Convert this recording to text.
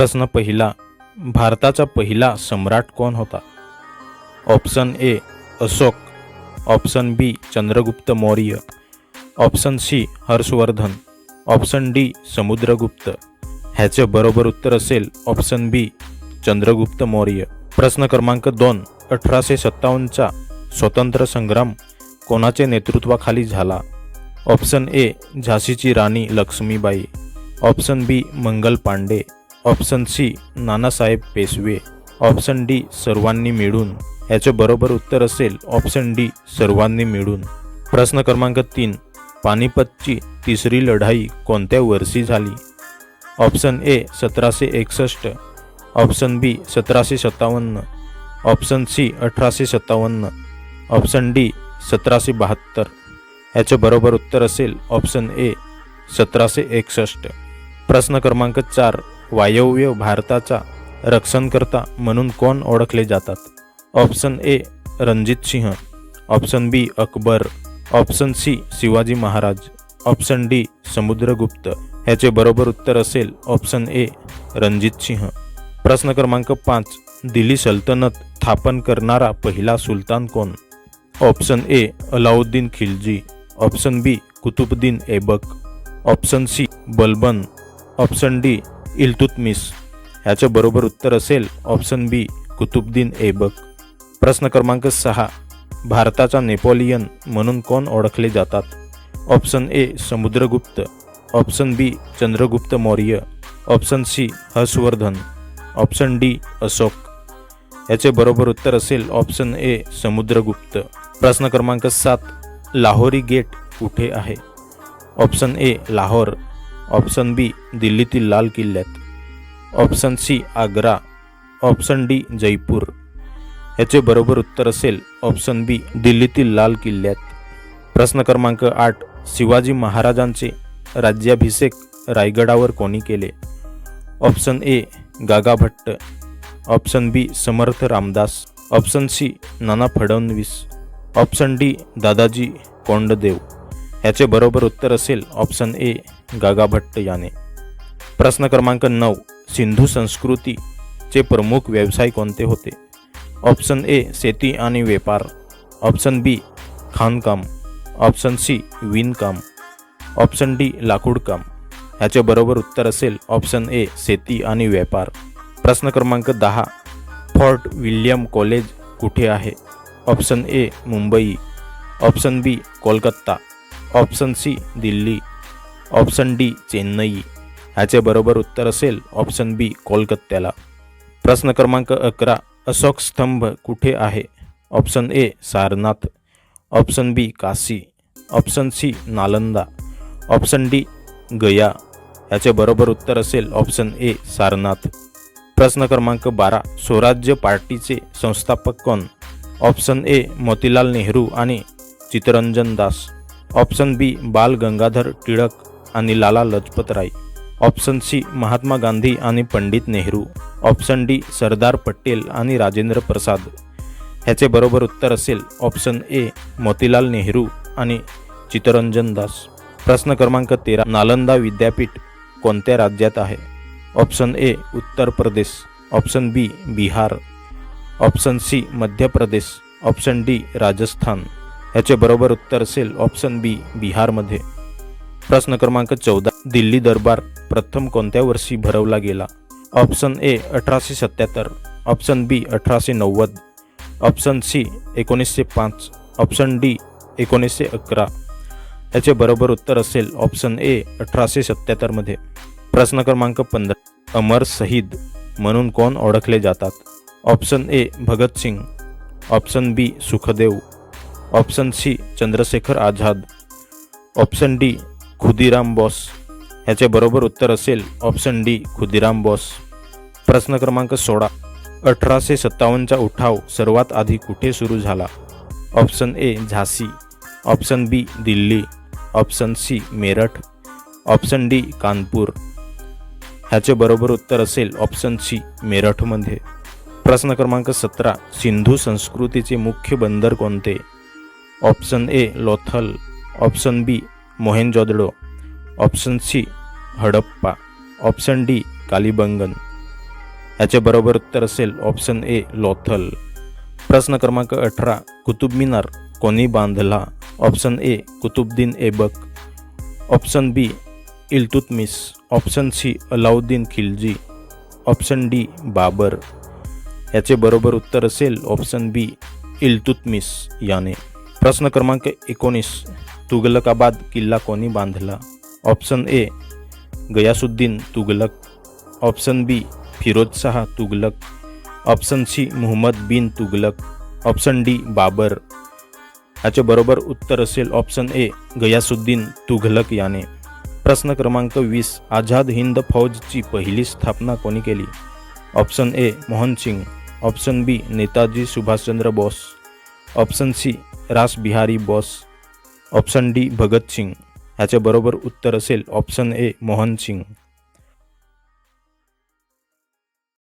प्रश्न पहिला भारताचा पहिला सम्राट कोण होता? Option A Ashok. Option B Chandragupta Maurya. Option C Harshavardhan. Option D Samudragupta. ह्याचे बरोबर उत्तर असेल ऑप्शन बी चंद्रगुप्त मौर्य. प्रश्न क्रमांक दोन अठराशे सत्तावन्नचा स्वतंत्र संग्राम कोणाचे नेतृत्वाखाली झाला? ऑप्शन ए झाशीची राणी Lakshmibai. Option B Mangal Pandey. Option C Nanasaheb Peshwa. Option D सर्वांनी मिळून. याचे बरोबर उत्तर असेल ऑप्शन डी सर्वांनी मिळून. प्रश्न क्रमांक तीन पानिपतची तिसरी लढाई कोणत्या वर्षी झाली? ऑप्शन ए सतराशे एकसष्ट. ऑप्शन बी सतराशे सत्तावन्न. ऑप्शन सी अठराशे सत्तावन्न. ऑप्शन डी सतराशे बहात्तर. याचे बरोबर उत्तर असेल ऑप्शन ए सतराशे एकसष्ट. प्रश्न क्रमांक चार वायव्य भारताचा रक्षणकर्ता म्हणून कोण ओळखले जातात? Option A Ranjit Singh. Option B Akbar. Option C Shivaji Maharaj. Option D Samudragupta. ह्याचे बरोबर उत्तर असेल ऑप्शन ए रणजित सिंह. प्रश्न क्रमांक पाच दिल्ली सल्तनत स्थापन करणारा पहिला सुलतान कोण? Option A Alauddin Khilji. Option B Qutbuddin Aibak. Option C Balban. Option D Iltutmish ह्याचे बरोबर उत्तर असेल ऑप्शन बी कुतुबद्दीन ऐबक. प्रश्न क्रमांक सहा भारताचा नेपोलियन म्हणून कोण ओळखले जातात? Option A Samudragupta. Option B Chandragupta Maurya. Option C Harshavardhan. Option D Ashok. याचे बरोबर उत्तर असेल ऑप्शन ए समुद्रगुप्त. प्रश्न क्रमांक सात लाहोरी गेट कुठे आहे? Option A Lahore. Option B दिल्लीतील लाल किल्ल्यात. Option C Agra. Option D Jaipur. याचे बरोबर उत्तर असेल ऑप्शन बी दिल्लीतील लाल किल्ल्यात. प्रश्न क्रमांक आठ शिवाजी महाराजांचे राज्याभिषेक रायगडावर कोणी केले? Option A Gaga Bhatt. Option B Samarth Ramdas. Option C Nana Phadnavis. Option D Dadaji Konddev. ह्याचे बरोबर उत्तर असेल ऑप्शन ए गागा भट्ट याने. प्रश्न क्रमांक नऊ सिंधू संस्कृतीचे प्रमुख व्यवसाय कोणते होते? ऑप्शन ए शेती आणि व्यापार. ऑप्शन बी खाणकाम. ऑप्शन सी विणकाम. ऑप्शन डी लाकूडकाम. ह्याचे बरोबर उत्तर असेल ऑप्शन ए शेती आणि व्यापार. प्रश्न क्रमांक दहा फोर्ट विल्यम कॉलेज कुठे आहे? Option A Mumbai. Option B Kolkata. Option C Delhi. Option D Chennai. ह्याचे बरोबर उत्तर असेल ऑप्शन बी कोलकात्याला. प्रश्न क्रमांक अकरा अशोक स्तंभ कुठे आहे? Option A Sarnath. Option B Kashi. Option C Nalanda. Option D Gaya. याचे बरोबर उत्तर असेल ऑप्शन ए सारनाथ. प्रश्न क्रमांक बारा स्वराज्य पार्टीचे संस्थापक कोण? ऑप्शन ए मोतीलाल नेहरू आणि चितरंजन दास. ऑप्शन बी बाल गंगाधर टिळक. आणि लाला लजपत राय ऑप्शन सी महात्मा गांधी आणि पंडित नेहरू. ऑप्शन डी सरदार पटेल आणि राजेंद्र प्रसाद. ह्याचे बरोबर उत्तर असेल ऑप्शन ए मोतीलाल नेहरू आणि चितरंजन दास. प्रश्न क्रमांक तेरा नालंदा विद्यापीठ कोणत्या राज्यात आहे? Option A Uttar Pradesh. Option B Bihar. Option C Madhya Pradesh. Option D Rajasthan. ह्याचे बरोबर उत्तर असेल ऑप्शन बी बिहारमध्ये. प्रश्न क्रमांक चौदा. दिल्ली दरबार प्रथम कोणत्या वर्षी भरवला गेला? ऑप्शन ए अठराशे सत्याहत्तर. ऑप्शन बी अठराशे नव्वद. ऑप्शन सी एकोणीसशे पाच. ऑप्शन डी एकोणीसशे अकरा. याचे बरोबर उत्तर असेल ऑप्शन ए अठराशे सत्याहत्तरमध्ये प्रश्न क्रमांक पंधरा. अमर शहीद म्हणून कोण ओळखले जातात? Option A Bhagatsingh option B Sukhdev. Option C Chandrashekhar Azad. Option D Khudiram Bose. ह्याचे बरोबर उत्तर असेल ऑप्शन डी खुदिराम बॉस. प्रश्न क्रमांक सोळा. अठराशे सत्तावन्नचा उठाव सर्वात आधी कुठे सुरू झाला? ऑप्शन ए झाशी option B Delhi. Option C Meerut. Option D Kanpur. ह्याचे बरोबर उत्तर असेल ऑप्शन सी मेरठमध्ये. प्रश्न क्रमांक सतरा. सिंधू संस्कृतीचे मुख्य बंदर कोणते? Option A Lothal. Option B Mohenjodaro option C Harappa. Option D Kalibangan. याचे बरोबर उत्तर असेल ऑप्शन ए लोथल. प्रश्न क्रमांक अठरा कुतुब मिनार कोणी बांधला? Option A Qutbuddin Aibak. Option B Iltutmish. Option C Alauddin Khilji. Option D Babur. याचे बरोबर उत्तर असेल ऑप्शन बी इल्तुतमिस याने. प्रश्न क्रमांक एकोणीस तुगलकाबाद किल्ला कोणी बांधला? Option A Ghiyasuddin Tughlaq. Option B Firozshah Tughlaq. Option C Muhammad bin Tughlaq. Option D Babur. याच्याबरोबर बरोबर उत्तर असेल ऑप्शन ए गयासुद्दीन तुघलक याने. प्रश्न क्रमांक वीस आझाद हिंद फौजची पहिली स्थापना कोणी केली? Option A Mohan Singh. Option B Netaji Subhashchandra Bose. Option C Rasbihari Bose. Option D Bhagat Singh उत्तर असेल ऑप्शन ए मोहन सिंग